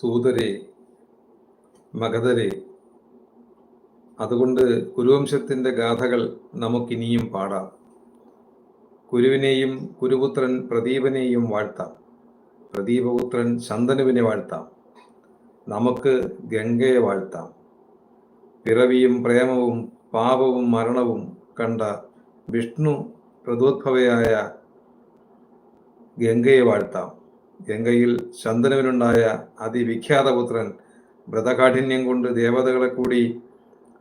സൂതരെ മഗധരെ അതുകൊണ്ട് കുരുവംശത്തിന്റെ ഗാഥകൾ നമുക്കിനിയും പാടാം. കുരുവിനെയും കുരുപുത്രൻ പ്രദീപനെയും വാഴ്ത്താം. പ്രദീപപുത്രൻ ശന്തനുവിനെ വാഴ്ത്താം. നമുക്ക് ഗംഗയെ വാഴ്ത്താം. പിറവിയും പ്രേമവും പാപവും മരണവും കണ്ട വിഷ്ണു പ്രതോദ്ഭവയായ ഗംഗയെ വാഴ്ത്താം. ഗംഗയിൽ ശന്തനുവിനുണ്ടായ അതിവിഖ്യാത പുത്രൻ വ്രതകാഠിന്യം കൊണ്ട് ദേവതകളെ കൂടി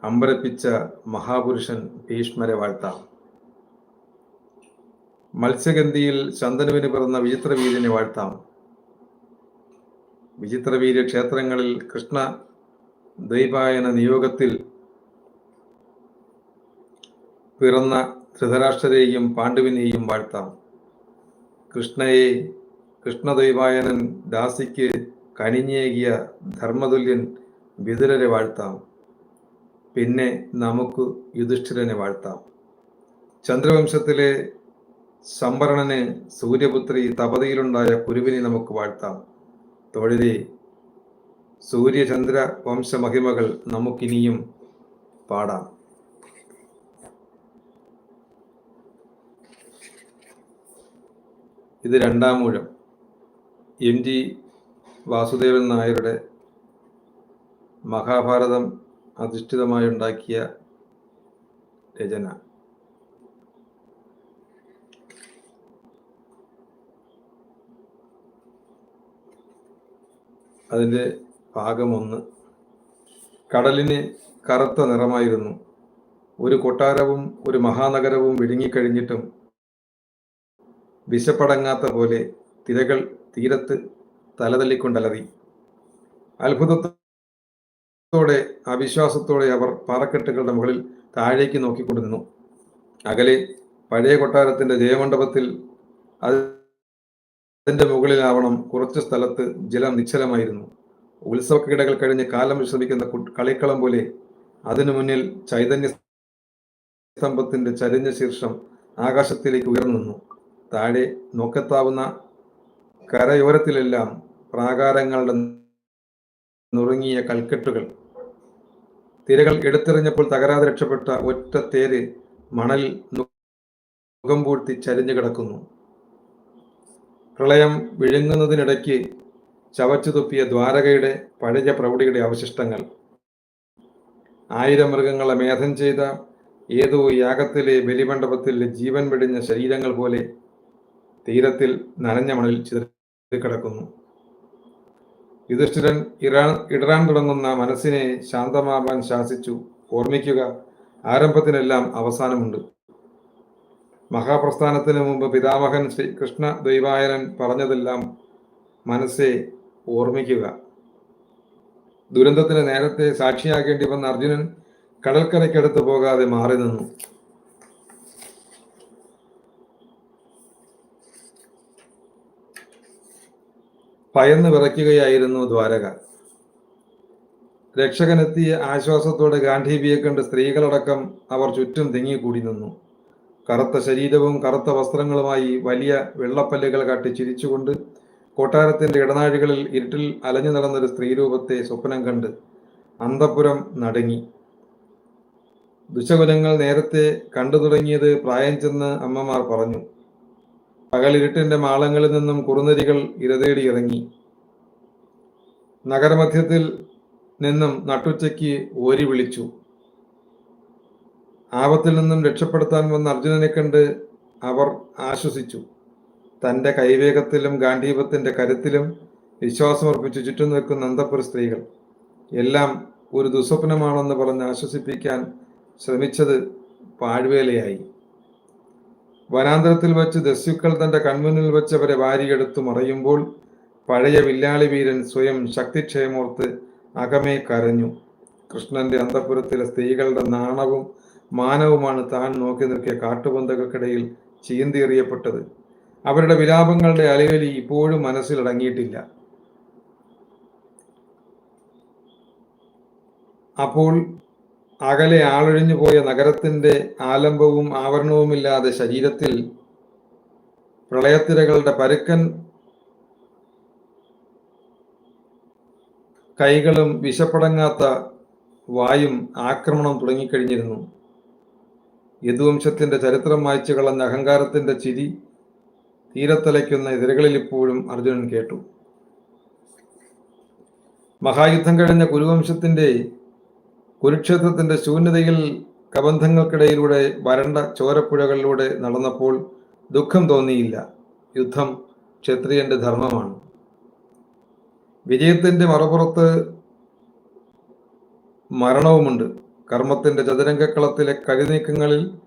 അമ്പരപ്പിച്ച മഹാപുരുഷൻ ഭീഷ്മരെ വാഴ്ത്താം. മത്സ്യഗന്ധിയിൽ ശന്തനുവിന് പിറന്ന വിചിത്രവീര്യനെ വാഴ്ത്താം. വിചിത്രവീര്യ ക്ഷേത്രങ്ങളിൽ കൃഷ്ണ ദ്വൈപായന നിയോഗത്തിൽ പിറന്ന ധൃതരാഷ്ട്രരെയും പാണ്ഡുവിനെയും വാഴ്ത്താം. കൃഷ്ണയെ കൃഷ്ണദ്വൈപായനൻ ദാസിക്ക് കനിഞ്ഞേകിയ ധർമ്മതുല്യൻ വിതുരരെ വാഴ്ത്താം. പിന്നെ നമുക്ക് യുധിഷ്ഠിരനെ വാഴ്ത്താം. ചന്ദ്രവംശത്തിലെ സംവരണന് സൂര്യപുത്രി തപതിയിലുണ്ടായ കുരുവിനെ നമുക്ക് വാഴ്ത്താം. തൊഴിലെ സൂര്യചന്ദ്ര വംശമഹിമകൾ നമുക്കിനിയും പാടാം. ഇത് രണ്ടാം മൂഴം എം ജി വാസുദേവൻ നായരുടെ മഹാഭാരതം അധിഷ്ഠിതമായി ഉണ്ടാക്കിയ രചന. അതിന്റെ ഭാഗമൊന്ന്. കടലിന് കറുത്ത നിറമായിരുന്നു. ഒരു കൊട്ടാരവും ഒരു മഹാനഗരവും വിഴുങ്ങിക്കഴിഞ്ഞിട്ടും വിശപ്പടങ്ങാത്ത പോലെ തിരകൾ തീരത്ത് തലതല്ലിക്കൊണ്ടലറി. അത്ഭുതത്തോടെ അവിശ്വാസത്തോടെ അവർ പാറക്കെട്ടുകളുടെ മുകളിൽ താഴേക്ക് നോക്കിക്കൊണ്ടു നിന്നു അകലെ പഴയ കൊട്ടാരത്തിന്റെ ജയമണ്ഡപത്തിൽ അതിന്റെ മുകളിലാവണം കുറച്ച് സ്ഥലത്ത് ജലം നിശ്ചലമായിരുന്നു. ഉത്സവക്കിടകൾ കഴിഞ്ഞ് കാലം വിശ്രമിക്കുന്ന കളിക്കളം പോലെ അതിനു മുന്നിൽ ചൈതന്യ സ്തംഭത്തിന്റെ ചരിഞ്ഞ ശീർഷം ആകാശത്തിലേക്ക് ഉയർന്നു നിന്നു. താഴെ നോക്കെത്താവുന്ന കരയോരത്തിലെല്ലാം പ്രാകാരങ്ങളുടെ നുറുങ്ങിയ കൽക്കെട്ടുകൾ. തിരകൾ എടുത്തെറിഞ്ഞപ്പോൾ തകരാതെ രക്ഷപ്പെട്ട ഒറ്റ തേര് മണലിൽ മുഖം പൂഴ്ത്തി ചരിഞ്ഞു കിടക്കുന്നു. പ്രളയം വിഴുങ്ങുന്നതിനിടയ്ക്ക് ചവച്ചു തുപ്പിയ ദ്വാരകയുടെ പഴയ പ്രൗഢിയുടെ അവശിഷ്ടങ്ങൾ. ആയിരം മൃഗങ്ങളെ മേധം ചെയ്ത ഏതോ യാഗത്തിലെ ബലിമണ്ഡപത്തിലെ ജീവൻ വെടിഞ്ഞ ശരീരങ്ങൾ പോലെ തീരത്തിൽ നനഞ്ഞ മണലിൽ ചിതറിക്കിടക്കുന്നു യുധിഷ്ഠിരൻ ഇറാൻ ഇടറാൻ തുടങ്ങുന്ന മനസ്സിനെ ശാന്തമാവാൻ ശാസിച്ചു. ഓർമ്മിക്കുക ആരംഭത്തിനെല്ലാം അവസാനമുണ്ട്. മഹാപ്രസ്ഥാനത്തിന് മുമ്പ് പിതാമഹൻ ശ്രീ കൃഷ്ണ ദൈവായനൻ പറഞ്ഞതെല്ലാം മനസ്സെ ഓർമ്മിക്കുക. ദുരന്തത്തിന് നേരത്തെ സാക്ഷിയാകേണ്ടി വന്ന അർജുനൻ കടൽക്കരയ്ക്കടുത്ത് പോകാതെ മാറി നിന്നു. ഭയന്ന് വിറയ്ക്കുകയായിരുന്നു ദ്വാരക. രക്ഷകനെത്തിയ ആശ്വാസത്തോടെ ഗാന്ധിബിയെ കണ്ട് സ്ത്രീകളടക്കം അവർ ചുറ്റും തിങ്ങിക്കൂടി നിന്നു. കറുത്ത ശരീരവും കറുത്ത വസ്ത്രങ്ങളുമായി വലിയ വെള്ളപ്പല്ലുകൾ കാട്ടി ചിരിച്ചുകൊണ്ട് കൊട്ടാരത്തിന്റെ ഇടനാഴികളിൽ ഇരുട്ടിൽ അലഞ്ഞു നടന്നൊരു സ്ത്രീരൂപത്തെ സ്വപ്നം കണ്ട് അന്തപുരം നടുങ്ങി. ദുശകുലങ്ങൾ നേരത്തെ കണ്ടു തുടങ്ങിയത് പ്രായം ചെന്ന് അമ്മമാർ പറഞ്ഞു പകലിരുട്ടിന്റെ മാളങ്ങളിൽ നിന്നും കുറുനരികൾ ഇരതേടി ഇറങ്ങി. നഗരമധ്യത്തിൽ നിന്നും നട്ടുച്ചയ്ക്ക് ഓരി വിളിച്ചു. ആപത്തിൽ നിന്നും രക്ഷപ്പെടുത്താൻ വന്ന അർജുനനെ കണ്ട് അവർ ആശ്വസിച്ചു. തന്റെ കൈവേഗത്തിലും ഗാന്ധീപത്തിന്റെ കരുത്തിലും വിശ്വാസമർപ്പിച്ച് ചുറ്റും നിൽക്കുന്ന അന്തപ്പുര സ്ത്രീകൾ. എല്ലാം ഒരു ദുസ്വപ്നമാണെന്ന് പറഞ്ഞ് ആശ്വസിപ്പിക്കാൻ ശ്രമിച്ചത് പാഴ്വേലയായി. വനാന്തരത്തിൽ വെച്ച് ദസ്യുക്കൾ തന്റെ കൺമുന്നിൽ വെച്ച് അവരെ വാരിയെടുത്തു മറയുമ്പോൾ പഴയ വില്ലാളി വീരൻ സ്വയം ശക്തിക്ഷയമോർത്ത് അകമേ കരഞ്ഞു. കൃഷ്ണന്റെ അന്തപുരത്തിലെ സ്ത്രീകളുടെ നാണവും മാനവുമാണ് താൻ നോക്കി നിൽക്കിയ കാട്ടുപന്തകൾക്കിടയിൽ ചീന്തിയെറിയപ്പെട്ടത്. അവരുടെ വിലാപങ്ങളുടെ അലയലി ഇപ്പോഴും മനസ്സിലടങ്ങിയിട്ടില്ല അപ്പോൾ അകലെ ആളൊഴിഞ്ഞു പോയ നഗരത്തിന്റെ ആലംബവും ആവരണവുമില്ലാതെ ശരീരത്തിൽ പ്രളയത്തിരകളുടെ പരുക്കൻ കൈകളും വിശപ്പടങ്ങാത്ത വായും ആക്രമണം തുടങ്ങിക്കഴിഞ്ഞിരുന്നു. യദുവംശത്തിന്റെ ചരിത്രം വായിച്ചു കളഞ്ഞ അഹങ്കാരത്തിന്റെ ചിരി തീരത്തലയ്ക്കുന്ന എതിരകളിൽ ഇപ്പോഴും അർജുനൻ കേട്ടു. മഹായുദ്ധം കഴിഞ്ഞ കുരുവംശത്തിന്റെ കുരുക്ഷേത്രത്തിന്റെ ശൂന്യതയിൽ കബന്ധങ്ങൾക്കിടയിലൂടെ വരണ്ട ചോരപ്പുഴകളിലൂടെ നടന്നപ്പോൾ ദുഃഖം തോന്നിയില്ല. യുദ്ധം ക്ഷത്രിയന്റെ ധർമ്മമാണ്. വിജയത്തിന്റെ മറുപുറത്ത് മരണവുമുണ്ട്. കർമ്മത്തിന്റെ ചതുരംഗക്കളത്തിലെ കഴിനീക്കങ്ങളിൽ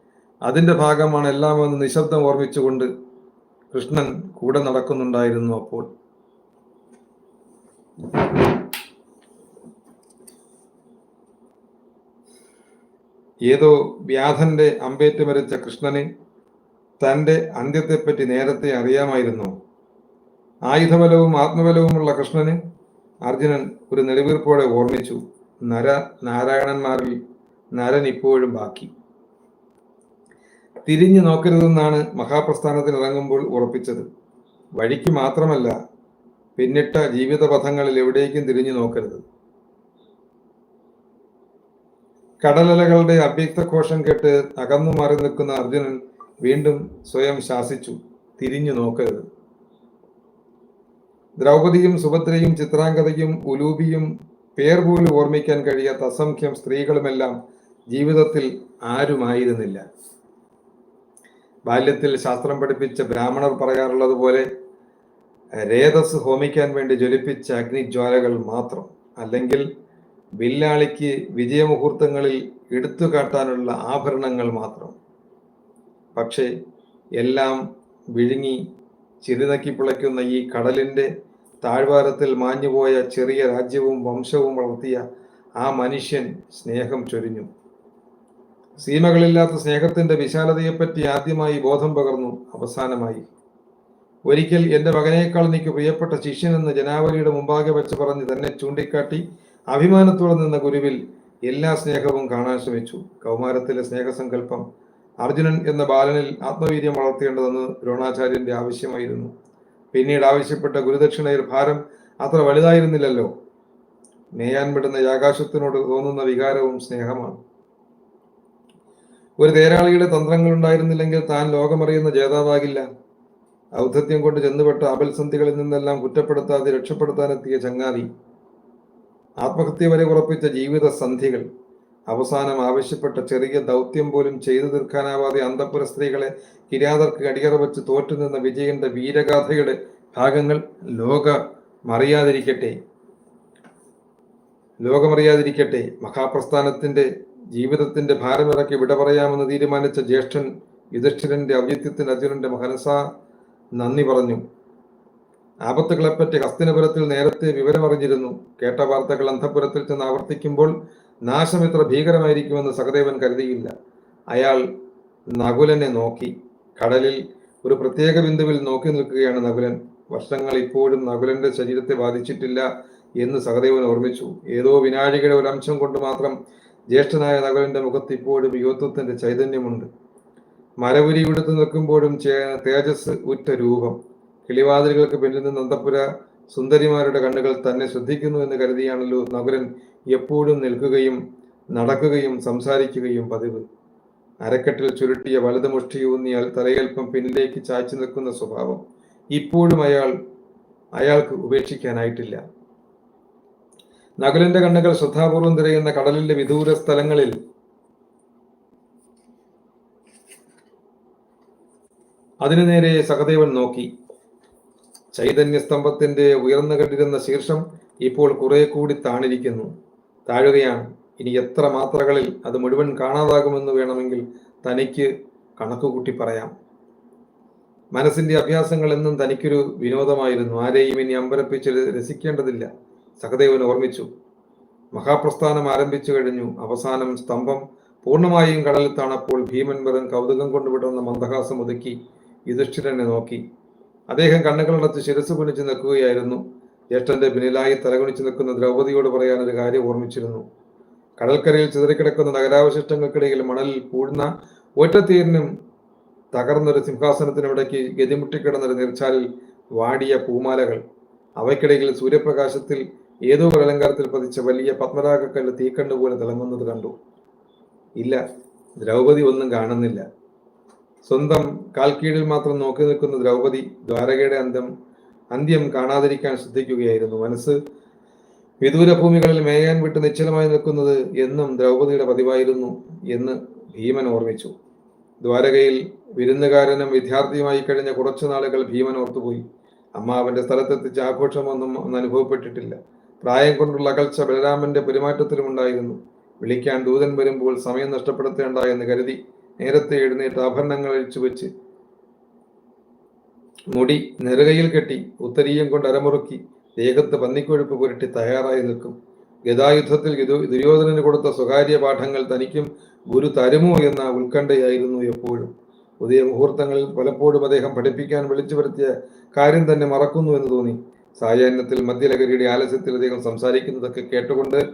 അതിന്റെ ഭാഗമാണ് എല്ലാമെന്ന് നിശബ്ദം ഓർമ്മിച്ചുകൊണ്ട് കൃഷ്ണൻ കൂടെ നടക്കുന്നുണ്ടായിരുന്നു അപ്പോൾ. ഏതോ വ്യാധന്റെ അമ്പേറ്റ് മരിച്ച കൃഷ്ണന് തന്റെ അന്ത്യത്തെപ്പറ്റി നേരത്തെ അറിയാമായിരുന്നു. ആയുധബലവും ആത്മബലവുമുള്ള കൃഷ്ണന് അർജുനൻ ഒരു നെടുവീർപ്പോടെ ഓർമ്മിച്ചു. നര നാരായണന്മാരിൽ നരൻ ഇപ്പോഴും ബാക്കി. തിരിഞ്ഞു നോക്കരുതെന്നാണ് മഹാപ്രസ്ഥാനത്തിന് ഇറങ്ങുമ്പോൾ ഉറപ്പിച്ചത്. വഴിക്ക് മാത്രമല്ല പിന്നിട്ട ജീവിതപഥങ്ങളിൽ എവിടേക്കും തിരിഞ്ഞു നോക്കരുത്. കടലലകളുടെ അഭ്യക്ത കോഷം കേട്ട് അകന്നു മാറി നിൽക്കുന്ന അർജുനൻ വീണ്ടും സ്വയം ശാസിച്ചു. തിരിഞ്ഞു നോക്കരുത്. ദ്രൗപദിയും സുഭദ്രയും ചിത്രാംഗതയും ഉലൂപിയും പേർ പോലും ഓർമ്മിക്കാൻ കഴിയാത്ത അസംഖ്യം സ്ത്രീകളുമെല്ലാം ജീവിതത്തിൽ ആരുമായിരുന്നില്ല. ബാല്യത്തിൽ ശാസ്ത്രം പഠിപ്പിച്ച ബ്രാഹ്മണർ പറയാറുള്ളത് പോലെ രേതസ് ഹോമിക്കാൻ വേണ്ടി ജ്വലിപ്പിച്ച അഗ്നിജ്വാലകൾ മാത്രം. അല്ലെങ്കിൽ വില്ലാളിക്ക് വിജയമുഹൂർത്തങ്ങളിൽ എടുത്തു കാട്ടാനുള്ള ആഭരണങ്ങൾ മാത്രം. പക്ഷേ എല്ലാം വിഴുങ്ങി ചിരിനക്കി പിളയ്ക്കുന്ന ഈ കടലിന്റെ താഴ്വാരത്തിൽ മാഞ്ഞുപോയ ചെറിയ രാജ്യവും വംശവും വളർത്തിയ ആ മനുഷ്യൻ സ്നേഹം ചൊരിഞ്ഞു. സീമകളില്ലാത്ത സ്നേഹത്തിന്റെ വിശാലതയെപ്പറ്റി ആദ്യമായി ബോധം പകർന്നു അവസാനമായി. ഒരിക്കൽ എന്റെ മകനേക്കാൾ എനിക്ക് പ്രിയപ്പെട്ട ശിഷ്യനെന്ന് ജനാവലിയുടെ മുമ്പാകെ വെച്ച് പറഞ്ഞ് തന്നെ ചൂണ്ടിക്കാട്ടി അഭിമാനത്തോടെ നിന്ന ഗുരുവിൽ എല്ലാ സ്നേഹവും കാണാൻ ശ്രമിച്ചു. കൗമാരത്തിലെ സ്നേഹസങ്കല്പം അർജുനൻ എന്ന ബാലനിൽ ആത്മവീര്യം വളർത്തേണ്ടതെന്ന് ദ്രോണാചാര്യന്റെ ആവശ്യമായിരുന്നു. പിന്നീട് ആവശ്യപ്പെട്ട ഗുരുദക്ഷിണയിൽ ഭാരം അത്ര വലുതായിരുന്നില്ലല്ലോ. നെയ്യാൻ വിടുന്ന ആകാശത്തിനോട് തോന്നുന്ന വികാരവും സ്നേഹമാണ്. ഒരു തേരാളിയുടെ തന്ത്രങ്ങൾ ഉണ്ടായിരുന്നില്ലെങ്കിൽ താൻ ലോകമറിയുന്ന ജേതാവാകില്ല. ഔദ്ധത്യം കൊണ്ട് ചെന്നുപെട്ട അപൽസന്ധികളിൽ നിന്നെല്ലാം കുറ്റപ്പെടുത്താതെ രക്ഷപ്പെടുത്താനെത്തിയ ചങ്ങാതി ആത്മഹത്യ വരെ ഉറപ്പിച്ച ജീവിത സന്ധികൾ അവസാനം ആവശ്യപ്പെട്ട ചെറിയ ദൗത്യം പോലും ചെയ്തു തീർക്കാനാവാതെ അന്തപുര സ്ത്രീകളെ കിരാതർക്ക് അടിയറ വെച്ച് തോറ്റുനിന്ന വിജയന്റെ വീരഗാഥയുടെ ഭാഗങ്ങൾ ലോക മറിയാതിരിക്കട്ടെ. ലോകമറിയാതിരിക്കട്ടെ മഹാപ്രസ്ഥാനത്തിന്റെ ജീവിതത്തിന്റെ ഭാരമിറക്കി വിട പറയാമെന്ന് തീരുമാനിച്ച ജ്യേഷ്ഠൻ യുധിഷ്ഠിരന്റെ ഔചിത്യത്തിന് അർജുനന്റെ മഹനസ നന്ദി പറഞ്ഞു. ആപത്തുകളെപ്പറ്റി ഹസ്തിനപുരത്തിൽ നേരത്തെ വിവരമറിഞ്ഞിരുന്നു. കേട്ട വാർത്തകൾ അന്തപുരത്തിൽ ചെന്ന് ആവർത്തിക്കുമ്പോൾ നാശം ഇത്ര ഭീകരമായിരിക്കുമെന്ന് സഹദേവൻ കരുതിയില്ല. അയാൾ നകുലനെ നോക്കി. കടലിൽ ഒരു പ്രത്യേക ബിന്ദുവിൽ നോക്കി നിൽക്കുകയാണ് നകുലൻ. വർഷങ്ങൾ ഇപ്പോഴും നകുലന്റെ ശരീരത്തെ ബാധിച്ചിട്ടില്ല എന്ന് സഹദേവൻ ഓർമ്മിച്ചു. ഏതോ വിനാഴികയുടെ ഒരു അംശം കൊണ്ട് മാത്രം ജ്യേഷ്ഠനായ നകുലന്റെ മുഖത്ത് ഇപ്പോഴും യുവത്വത്തിന്റെ ചൈതന്യമുണ്ട്. മരവുരി വിടുത്ത് നിൽക്കുമ്പോഴും തേജസ് ഉറ്റ രൂപം. കിളിവാതിലുകൾക്ക് പിന്നിൽ നിന്ന് നന്ദപുര സുന്ദരിമാരുടെ കണ്ണുകൾ തന്നെ ശ്രദ്ധിക്കുന്നു എന്ന് കരുതിയാണല്ലോ നഗരൻ എപ്പോഴും നിൽക്കുകയും നടക്കുകയും സംസാരിക്കുകയും പതിവ്. അരക്കെട്ടിൽ ചുരുട്ടിയ വലത് മുഷ്ടിയൂന്നിയാൽ തലയൽപ്പം പിന്നിലേക്ക് ചാച്ചു നിൽക്കുന്ന സ്വഭാവം ഇപ്പോഴും അയാൾ അയാൾക്ക് ഉപേക്ഷിക്കാനായിട്ടില്ല. നകുലന്റെ കണ്ണുകൾ ശ്രദ്ധാപൂർവം തിരയുന്ന കടലിന്റെ വിദൂര സ്ഥലങ്ങളിൽ അതിനു നേരെ സഹദേവൻ നോക്കി. ചൈതന്യസ്തംഭത്തിന്റെ ഉയർന്നു കണ്ടിരുന്ന ശീർഷം ഇപ്പോൾ കുറെ കൂടി താണിരിക്കുന്നു. താഴുകയാണ്. ഇനി എത്ര മാത്രകളിൽ അത് മുഴുവൻ കാണാതാകുമെന്ന് വേണമെങ്കിൽ തനിക്ക് കണക്കുകൂട്ടി പറയാം. മനസ്സിന്റെ അഭ്യാസങ്ങൾ എന്നും തനിക്കൊരു വിനോദമായിരുന്നു. ആരെയും ഇനി അമ്പരപ്പിച്ച് രസിക്കേണ്ടതില്ല. സഹദേവൻ ഓർമ്മിച്ചു. മഹാപ്രസ്ഥാനം ആരംഭിച്ചു കഴിഞ്ഞു. അവസാനം സ്തംഭം പൂർണമായും കടലിൽ താണപ്പോൾ ഭീമൻ വെറും കൗതുകം കൊണ്ടുവിടുന്ന മന്ദഹാസം ഒതുക്കി യുധിഷ്ഠിരനെ നോക്കി. അദ്ദേഹം കണ്ണുകളടച്ച് ശിരസ് കുനിച്ച് നിൽക്കുകയായിരുന്നു. ജ്യേഷ്ഠന്റെ പിന്നിലായി തലകുനിച്ച് നിൽക്കുന്ന ദ്രൗപതിയോട് പറയാൻ ഒരു കാര്യം ഓർമ്മിച്ചിരുന്നു. കടൽക്കരയിൽ ചിതറിക്കിടക്കുന്ന നഗരാവശിഷ്ടങ്ങൾക്കിടയിൽ മണലിൽ പൂഴുന്ന ഒറ്റത്തീരിനും തകർന്നൊരു സിംഹാസനത്തിനിടയ്ക്ക് ഗതിമുട്ടിക്കിടന്നൊരു നീർച്ചാലിൽ വാടിയ പൂമാലകൾ. അവയ്ക്കിടയിൽ സൂര്യപ്രകാശത്തിൽ ഏതോ ഒരു അലങ്കാരത്തിൽ പതിച്ച വലിയ പത്മരാഗക്കല്ല് തീക്കണ്ടുപോലെ തിളങ്ങുന്നത് കണ്ടു. ഇല്ല ദ്രൗപതി ഒന്നും കാണുന്നില്ല. സ്വന്തം കാൽക്കീഴിൽ മാത്രം നോക്കി നിൽക്കുന്ന ദ്രൗപദി ദ്വാരകയുടെ അന്തം അന്ത്യം കാണാതിരിക്കാൻ ശ്രദ്ധിക്കുകയായിരുന്നു. മനസ്സ് വിദൂരഭൂമികളിൽ മേയാൻ വിട്ട് നിശ്ചലമായി നിൽക്കുന്നത് എന്നും ദ്രൗപദിയുടെ പതിവായിരുന്നു എന്ന് ഭീമൻ ഓർമ്മിച്ചു. ദ്വാരകയിൽ വിരുന്നുകാരനും വിദ്യാർത്ഥിയുമായി കഴിഞ്ഞ കുറച്ചു നാളുകൾ ഭീമൻ ഓർത്തുപോയി. അമ്മാവന്റെ സ്ഥലത്തെത്തിച്ച് ആഘോഷമൊന്നും അന്ന് അനുഭവപ്പെട്ടിട്ടില്ല. പ്രായം കൊണ്ടുള്ള അകൽച്ച ബലരാമന്റെ പെരുമാറ്റത്തിലുമുണ്ടായിരുന്നു വിളിക്കാൻ ദൂതൻ വരുമ്പോൾ സമയം നഷ്ടപ്പെടുത്തേണ്ട എന്ന് കരുതി നേരത്തെ എഴുന്നേറ്റ് ആഭരണങ്ങൾ അഴിച്ചു വെച്ച് മുടി നെറുകയിൽ കെട്ടി ഉത്തരീയം കൊണ്ട് അരമുറുക്കി ദേഹത്ത് പന്നിക്കൊഴുപ്പ് പുരട്ടി തയ്യാറായി നിൽക്കും. ഗതായുദ്ധത്തിൽ ഗതു- ദുര്യോധനന് കൊടുത്ത സ്വകാര്യ പാഠങ്ങൾ തനിക്കും ഗുരു തരുമോ എന്ന ഉത്കണ്ഠയായിരുന്നു എപ്പോഴും. പുതിയ മുഹൂർത്തങ്ങളിൽ പലപ്പോഴും അദ്ദേഹം പഠിപ്പിക്കാൻ വിളിച്ചു വരുത്തിയ കാര്യം തന്നെ മറക്കുന്നു എന്ന് തോന്നി. സായാഹ്നത്തിൽ മദ്യലഹരിയുടെ ആലസ്യത്തിൽ അദ്ദേഹം സംസാരിക്കുന്നതൊക്കെ കേട്ടുകൊണ്ട്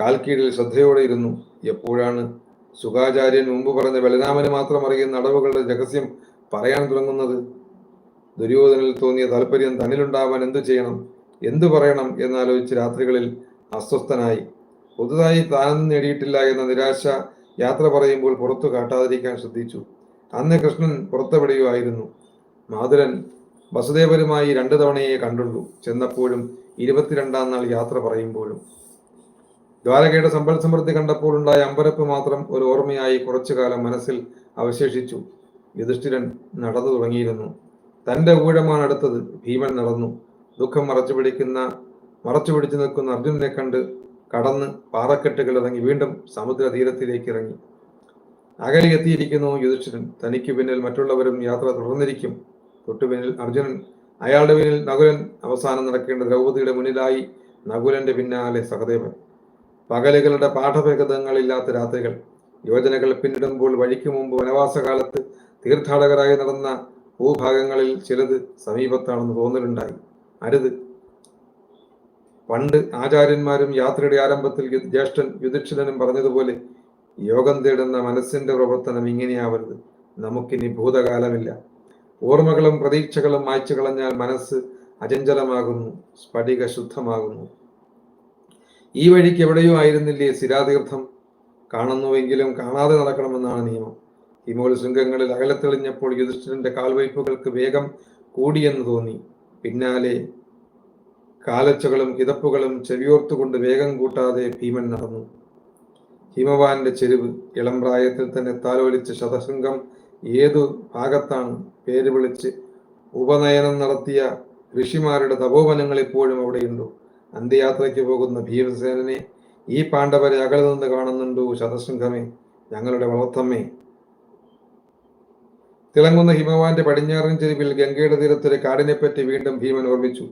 കാൽക്കീഴിൽ ശ്രദ്ധയോടെ ഇരുന്നു. എപ്പോഴാണ് സുഖാചാര്യൻ മുമ്പ് പറഞ്ഞ ബലരാമന് മാത്രം അറിയുന്ന അടവുകളുടെ രഹസ്യം പറയാൻ തുടങ്ങുന്നത്. ദുര്യോധനിൽ തോന്നിയ താല്പര്യം തന്നിലുണ്ടാവാൻ എന്തു ചെയ്യണം? എന്തു പറയണം? എന്നാലോചിച്ച് രാത്രികളിൽ അസ്വസ്ഥനായി. പുതുതായി താനൊന്നും നേടിയിട്ടില്ല എന്ന നിരാശ യാത്ര പറയുമ്പോൾ പുറത്തു കാട്ടാതിരിക്കാൻ ശ്രദ്ധിച്ചു. അന്ന് കൃഷ്ണൻ പുറത്തെവിടെയോ ആയിരുന്നു മാതുരൻ വസുദേവരുമായി രണ്ടു തവണയെ കണ്ടുള്ളൂ. ചെന്നപ്പോഴും ഇരുപത്തിരണ്ടാം നാൾ യാത്ര പറയുമ്പോഴും. ദ്വാരകയുടെ സമ്പൽ സമൃദ്ധി കണ്ടപ്പോൾ ഉണ്ടായ അമ്പരപ്പ് മാത്രം ഒരു ഓർമ്മയായി കുറച്ചു കാലം മനസ്സിൽ അവശേഷിച്ചു. യുധിഷ്ഠിരൻ നടന്നു തുടങ്ങിയിരുന്നു. തന്റെ ഊഴമാണ് അടുത്തത്. ഭീമൻ നടന്നു. ദുഃഖം മറച്ചു പിടിക്കുന്ന മറച്ചു പിടിച്ചു നിൽക്കുന്ന അർജുനനെ കണ്ട് കടന്ന് പാറക്കെട്ടുകൾ ഇറങ്ങി വീണ്ടും സമുദ്ര തീരത്തിലേക്ക് ഇറങ്ങി. അകലെ എത്തിയിരിക്കുന്നു യുധിഷ്ഠിരൻ. തനിക്ക് പിന്നിൽ മറ്റുള്ളവരും യാത്ര തുടർന്നിരിക്കും. തൊട്ടു പിന്നിൽ അർജുനൻ അയാളുടെ പിന്നിൽ നകുലൻ അവസാനം നടക്കേണ്ട ദ്രൗപതിയുടെ മുന്നിലായി നകുലന്റെ പിന്നാലെ സഹദേവൻ. പകലുകളുടെ പാഠഭേദങ്ങളില്ലാത്ത രാത്രികൾ. യോജനകൾ പിന്നിടുമ്പോൾ വഴിക്ക് മുമ്പ് വനവാസകാലത്ത് തീർത്ഥാടകരായി നടന്ന ഭൂഭാഗങ്ങളിൽ ചിലത് സമീപത്താണെന്ന് തോന്നലുണ്ടായി. അരുത്. പണ്ട് ആചാര്യന്മാരും യാത്രയുടെ ആരംഭത്തിൽ ജ്യേഷ്ഠൻ യുധിഷ്ഠിരനും പറഞ്ഞതുപോലെ യോഗം തേടുന്ന മനസ്സിന്റെ പ്രവർത്തനം ഇങ്ങനെയാവരുത്. നമുക്കിനി ഭൂതകാലമില്ല. ഓർമ്മകളും പ്രതീക്ഷകളും മായ്ച്ചു കളഞ്ഞാൽ മനസ്സ് അചഞ്ചലമാകുന്നു സ്ഫടിക ശുദ്ധമാകുന്നു. ഈ വഴിക്ക് എവിടെയോ ആയിരുന്നില്ലേ സിരാതീർത്ഥം കാണുന്നുവെങ്കിലും കാണാതെ നടക്കണമെന്നാണ് നിയമം. ഹിമോത്സംഗങ്ങളിൽ അകലത്തെളിഞ്ഞപ്പോൾ യുധിഷ്ഠിരന്റെ കാൽവയ്പുകൾക്ക് വേഗം കൂടിയെന്ന് തോന്നി. പിന്നാലെ കാലച്ചകളും കിതപ്പുകളും ചെവിയോർത്തുകൊണ്ട് വേഗം കൂട്ടാതെ ഭീമൻ നടന്നു. ഹിമവാന്റെ ചെരുവ് ഇളം പ്രായത്തിൽ തന്നെ താലോലിച്ച് ശതശൃംഗം ഏതു ഭാഗത്താണ്? പേര് വിളിച്ച് ഉപനയനം നടത്തിയ ഋഷിമാരുടെ തപോവനങ്ങൾ ഇപ്പോഴും അവിടെയുണ്ടോ? അന്ത്യയാത്രയ്ക്ക് പോകുന്ന ഭീമസേനനെ ഈ പാണ്ഡവരെ അകലെ നിന്ന് കാണുന്നുണ്ടോ ശതശൃംഖമേ? ഞങ്ങളുടെ വളർത്തമ്മേ. തിളങ്ങുന്ന ഹിമവാന്റെ പടിഞ്ഞാറൻ ചെരുവിൽ ഗംഗയുടെ തീരത്തൊരു കാടിനെപ്പറ്റി വീണ്ടും ഭീമൻ ഓർമ്മിച്ചു.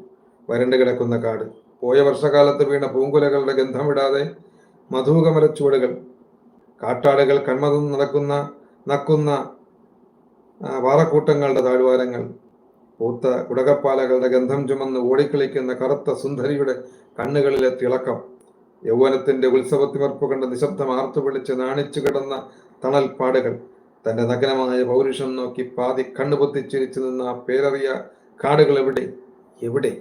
വരണ്ടു കിടക്കുന്ന കാട്. പോയ വർഷകാലത്ത് വീണ പൂങ്കുലകളുടെ ഗന്ധം വിടാതെ മധുകമലച്ചുവടുകൾ കാട്ടാടുകൾ കൺമതം നടക്കുന്ന നക്കുന്ന വാറക്കൂട്ടങ്ങളുടെ താഴ്വാരങ്ങൾ. പൂത്ത കുടകപ്പാലകളുടെ ഗന്ധം ചുമന്ന് ഓടിക്കളിക്കുന്ന കറുത്ത സുന്ദരിയുടെ കണ്ണുകളിലെ തിളക്കം. യൗവനത്തിന്റെ ഉത്സവത്തിമർപ്പ് കണ്ട് നിശബ്ദം ആർത്തു വിളിച്ച് നാണിച്ചു കിടന്ന തണൽപ്പാടുകൾ തന്റെ നഗ്നമായ പൗരുഷം നോക്കി പാതി കണ്ണുപൊത്തിച്ചിരിച്ചു നിന്ന പേരറിയ കാടുകൾ എവിടെ? എവിടെ?